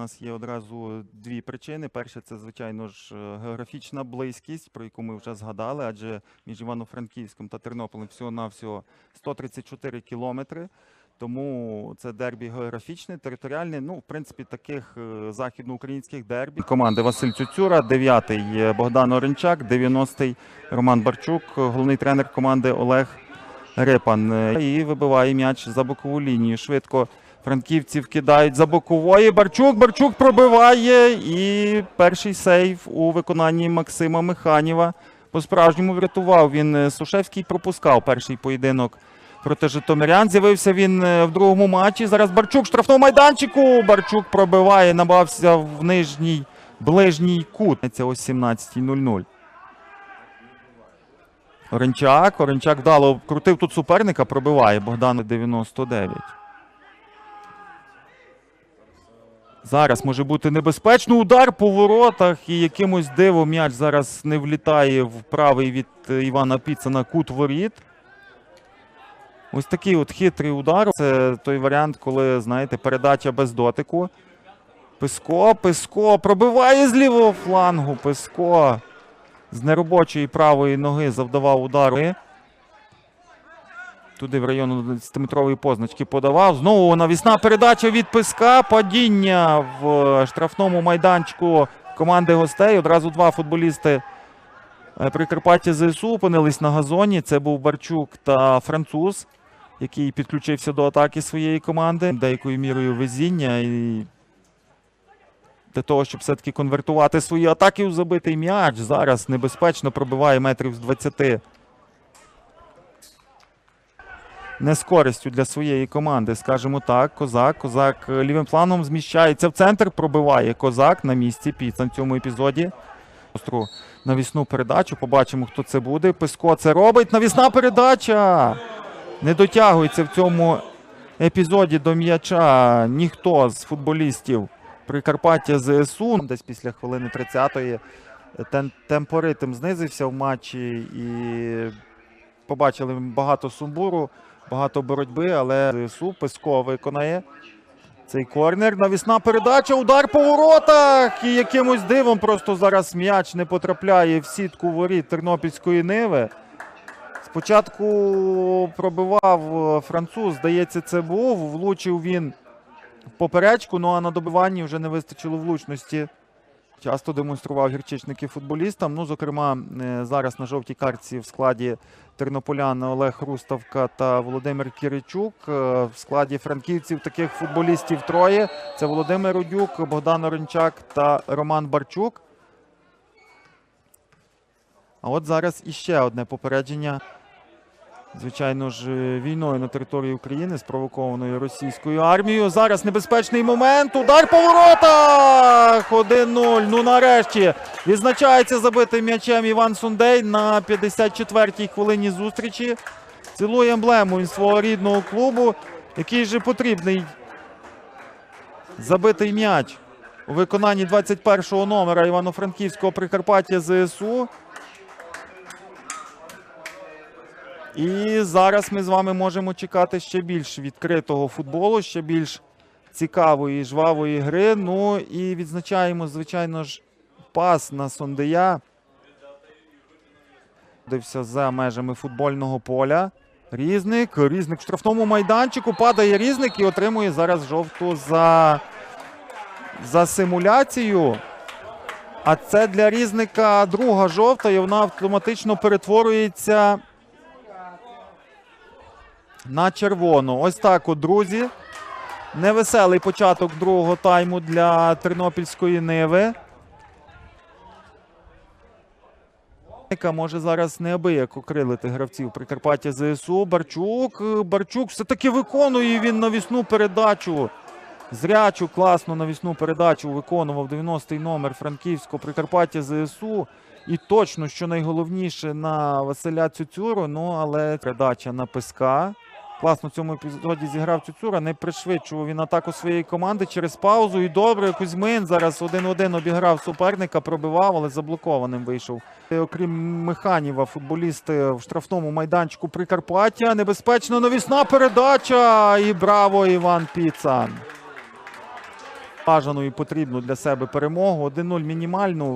нас є одразу дві причини. Перше, це, звичайно ж, е, географічна близькість, про яку ми вже згадали, адже між Івано-Франківськом та Тернополем всього-навсього 134 кілометри. Тому це дербі географічне, територіальне. Ну, в принципі, таких е, західноукраїнських дербі. Команди Василь Цюцюра, 9-й Богдан Оренчак, 90-й Роман Барчук, головний тренер команди Олег Рипан. Е, І вибиває м'яч за бокову лінію. Швидко франківців кидають за бокової. Барчук, Барчук пробиває. І перший сейв у виконанні Максима Механіва. По-справжньому врятував. Він е, Сушевський пропускав перший поєдинок проти Житомирян. З'явився він е, в другому матчі. Зараз Барчук в штрафному майданчику. Барчук пробиває, набався в нижній ближній кут. Це ось 17.00. Оренчак. Оренчак вдало крутив тут суперника, пробиває Богдан 99. Зараз може бути небезпечно. Удар по воротах і якимось дивом м'яч зараз не влітає в правий від е, Івана Піцена кут воріт. Ось такий от хитрий удар. Це той варіант, коли, знаєте, передача без дотику. Писко, Писко пробиває з лівого флангу. Писко з неробочої правої ноги завдавав удару. Туди в району 10-метрової позначки подавав. Знову навісна передача від Писка. Падіння в штрафному майданчику команди гостей. Одразу два футболісти е, Прикарпаття ЗСУ опинились на газоні. Це був Барчук та француз, який підключився до атаки своєї команди. Деякою мірою везіння і для того, щоб все-таки конвертувати свої атаки у забитий м'яч. Зараз небезпечно пробиває метрів з 20. Не з користю для своєї команди, скажімо так. Козак. Козак е, лівим планом зміщається в центр, пробиває козак на місці піца в цьому епізоді. Остру навісну передачу. Побачимо, хто це буде. Писко це робить. Навісна передача. Не дотягується в цьому епізоді до м'яча ніхто з футболістів Прикарпаття ЗСУ. Десь після хвилини 30-ї тем- темпоритм знизився в матчі і побачили багато сумбуру, багато боротьби, але ЗСУ Песко виконає цей корнер. Навісна передача, удар по воротах. І якимось дивом просто зараз м'яч не потрапляє в сітку воріт Тернопільської Ниви. Спочатку пробивав е, француз, здається, це був. Влучив він в поперечку, ну а на добиванні вже не вистачило влучності. Часто демонстрував гірчичники футболістам. Ну, зокрема, е, зараз на жовтій картці в складі тернополян Олег Руставка та Володимир Кіричук. Е, В складі франківців таких футболістів троє. Це Володимир Рудюк, Богдан Оренчак та Роман Барчук. А от зараз іще одне попередження. Звичайно ж, е, війною на території України, спровокованою російською армією. Зараз небезпечний момент. Удар по воротах! 1-0. Ну нарешті відзначається забитим м'ячем Іван Сундей на 54-й хвилині зустрічі. Цілує емблему він свого рідного клубу, який же потрібний забитий м'яч у виконанні 21-го номера Івано-Франківського Прикарпаття ЗСУ. І зараз ми з вами можемо чекати ще більш відкритого футболу, ще більш цікавої, жвавої гри. Ну і відзначаємо, звичайно ж, пас на Сондея. Дився за межами футбольного поля. Різник. Різник в штрафному майданчику. Падає різник і отримує зараз жовту за, за симуляцію. А це для різника друга жовта, і вона автоматично перетворюється на червону. Ось так, от, друзі. Невеселий початок другого тайму для Тернопільської Ниви. Яка може зараз неабияк окрилити гравців Прикарпаття ЗСУ. Барчук. Барчук все-таки виконує він навісну передачу. Зрячу, класну навісну передачу виконував 90-й номер Франківського Прикарпаття ЗСУ. І точно, що найголовніше на Василя Цюцюру, ну але передача на писка. Класно в цьому епізоді зіграв Цюцюра, не пришвидшував він атаку своєї команди через паузу. І добре, Кузьмин зараз один-один обіграв суперника, пробивав, але заблокованим вийшов. І, Окрім Механіва, футболісти в штрафному майданчику Прикарпаття. Небезпечна навісна передача. І браво, Іван Піцан. бажану і потрібну для себе перемогу. 1-0 мінімальну.